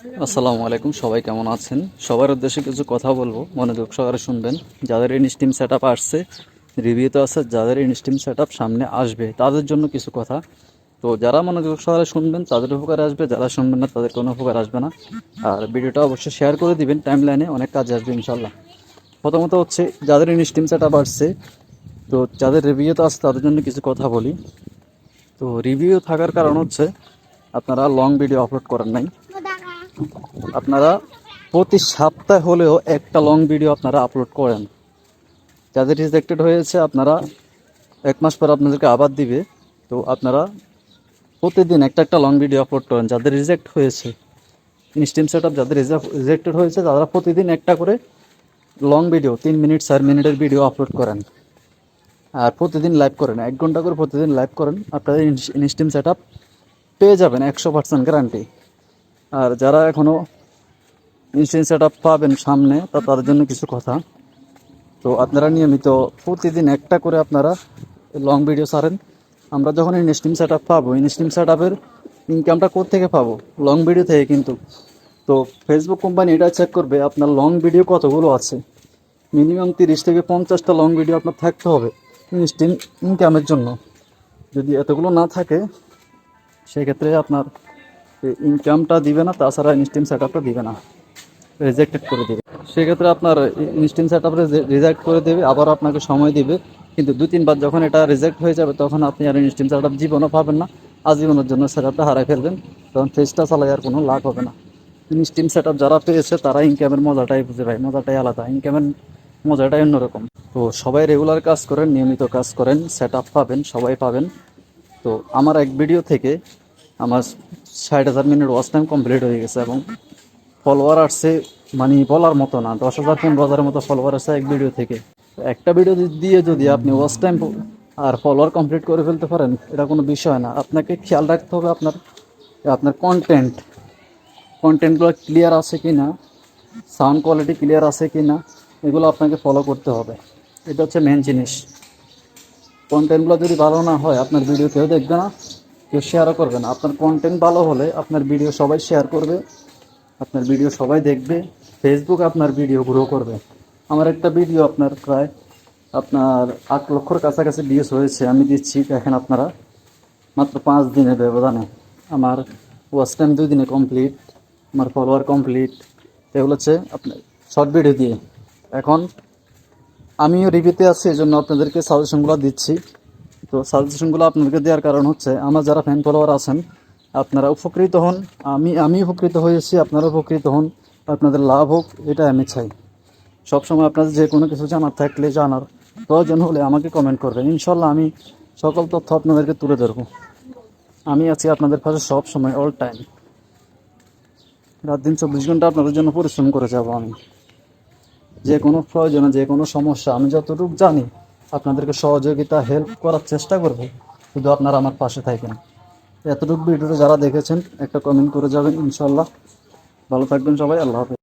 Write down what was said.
আসসালামু আলাইকুম, সবাই কেমন আছেন? সবার উদ্দেশ্যে কিছু কথা বলব, মনোযোগ সহকারে শুনবেন। যাদের ইনস্টিম সেট আপ আসছে রিভিউতে আছে, যাদের ইনস্টিম সেট আপ সামনে আসবে, তাদের জন্য কিছু কথা। তো যারা মনোযোগ সহকারে শুনবেন, তাদের উপকারে আসবে, যারা শুনবেন না, তাদের কোনো উপকার আসবে না। আর ভিডিওটা অবশ্যই শেয়ার করে দিবেন টাইম লাইনে অনেক কাজে আসবে ইনশাল্লাহ প্রথমত হচ্ছে, যাদের ইনস্টিম সেট আপ আসছে, তো যাদের রিভিউতে আছে, তাদের জন্য কিছু কথা বলি। তো রিভিউ থাকার কারণ হচ্ছে, আপনারা লং ভিডিও আপলোড করেন নাই। আপনারা প্রতি সপ্তাহে হলেও একটা লং ভিডিও আপনারা আপলোড করেন। যাদের রিজেক্টেড হয়েছে, আপনারা এক মাস পর আপনাদেরকে আবার দিবে। তো আপনারা প্রতিদিন একটা একটা লং ভিডিও আপলোড করেন, যাদের রিজেক্ট হয়েছে। ইনস্টিম সেট আপ যাদের রিজেক্টেড হয়েছে, তারা প্রতিদিন একটা করে লং ভিডিও তিন মিনিট চার মিনিটের ভিডিও আপলোড করেন। আর প্রতিদিন লাইভ করেন, এক ঘণ্টা করে প্রতিদিন লাইভ করেন। আপনাদের ইনস্টিম সেট আপ পেয়ে যাবেন একশো পার্সেন্ট গ্যারান্টি আর যারা এখনও ইনস্ট্যান্ট সেট পাবেন সামনে, তা তাদের জন্য কিছু কথা। তো আপনারা নিয়মিত প্রতিদিন একটা করে আপনারা লং ভিডিও সারেন আমরা যখন ইনস্টিম সেট আপ পাবো ইনস্টিম সেট আপের ইনকামটা থেকে পাবো? লং ভিডিও থেকে কিন্তু। তো ফেসবুক কোম্পানি এটা চেক করবে, আপনার লং ভিডিও কতগুলো আছে? মিনিমাম তিরিশ থেকে পঞ্চাশটা লং ভিডিও আপনার থাকতে হবে ইনস্টিম ইনকামের জন্য। যদি এতগুলো না থাকে, সেক্ষেত্রে আপনার ইনকামটা দিবে না, তাছাড়া ইনস্টিম সেট আপটা দিবে না। রিজেক্টেড করে দেবে। সেক্ষেত্রে আপনার ইনস্টিম সেট আপ রিজেক্ট করে দেবে, আবার আপনাকে সময় দিবে। কিন্তু দু তিনবার যখন এটা রিজেক্ট হয়ে যাবে, তখন আপনি আর ইনস্টিম সেট আপ জীবনও পাবেন না, আজীবনের জন্য সেট আপটা হারাই ফেলবেন। তখন ফেসটা চালাই আর কোনো লাভ হবে না। ইনস্টিম সেট আপ যারা পেয়েছে, তারা ইনকামের মজাটাই বুঝে ভাই, মজাটাই আলাদা। ইনকামের মজাটাই অন্যরকম। তো সবাই রেগুলার কাজ করেন, নিয়মিত কাজ করেন সেট আপ পাবেন, সবাই পাবেন। তো আমার এক ভিডিও থেকে আমার ষাট হাজার মিনিট ওয়াচ টাইম কমপ্লিট হয়ে গেছে এবং ফলোয়ার আসছে মানে বলার মতো না, দশ হাজার, পনেরো হাজারের মতো ফলোয়ার আসছে এক ভিডিও থেকে। একটা ভিডিও দিয়ে যদি আপনি ওয়াচ টাইম আর ফলোয়ার কমপ্লিট করে ফেলতে পারেন, এটা কোনো বিষয় না। আপনাকে খেয়াল রাখতে হবে আপনার আপনার কন্টেন্ট কন্টেন্টগুলো ক্লিয়ার আছে কি না সাউন্ড কোয়ালিটি ক্লিয়ার আছে কি না এগুলো আপনাকে ফলো করতে হবে। এটা হচ্ছে মেন জিনিস। কন্টেন্টগুলো যদি ভালো না হয়, আপনার ভিডিও কেউ দেখবে না। কেউ শেয়ারও করবে না। আপনার কন্টেন্ট ভালো হলে আপনার ভিডিও সবাই শেয়ার করবে, আপনার ভিডিও সবাই দেখবে ফেসবুক আপনার ভিডিও গ্রো করবে। আমার একটা ভিডিও আপনার প্রায় আপনার আট লক্ষর কাছাকাছি ভিউজ হয়েছে, আমি দিচ্ছি দেখেন আপনারা। মাত্র পাঁচ দিনের ব্যবধানে। আমার ওয়াচ টাইম দুই দিনে কমপ্লিট আমার ফলোয়ার কমপ্লিট এগুলো হচ্ছে আপনার শর্ট ভিডিও দিয়ে। এখন আমিও রিভিউতে আছি এই জন্য আপনাদেরকে সাজেশনগুলো দিচ্ছি। তো সাজেশনগুলো আপনাদেরকে দেওয়ার কারণ হচ্ছে, আমার যারা ফ্যান ফলোয়ার আছেন, আপনারা উপকৃত হন, আমি আমি উপকৃত হয়েছি, আপনারা উপকৃত হন, আপনাদের লাভ হোক, এটা আমি চাই। সবসময় আপনাদের যে কোনো কিছু জানার থাকলে জানার প্রয়োজন হলে আমাকে কমেন্ট করবেন। ইনশাল্লাহ আমি সকল তথ্য আপনাদেরকে তুলে ধরবো। আমি আছি আপনাদের পাশে সব সময় অল টাইম রাত দিন চব্বিশ ঘণ্টা আপনাদের জন্য পরিশ্রম করে যাব আমি। যে কোনো প্রয়োজনে, যে কোনো সমস্যা, আমি যতটুকু জানি আপনাদেরকে সহযোগিতা হেল্প করার চেষ্টা করব। শুধু আপনারা আমার পাশে থাকেন। এতটুকু ভিডিওটা যারা দেখেছেন, একটা কমেন্ট করে যাবেন ইনশাল্লাহ ভালো থাকবেন সবাই, আল্লাহ হাফেজ।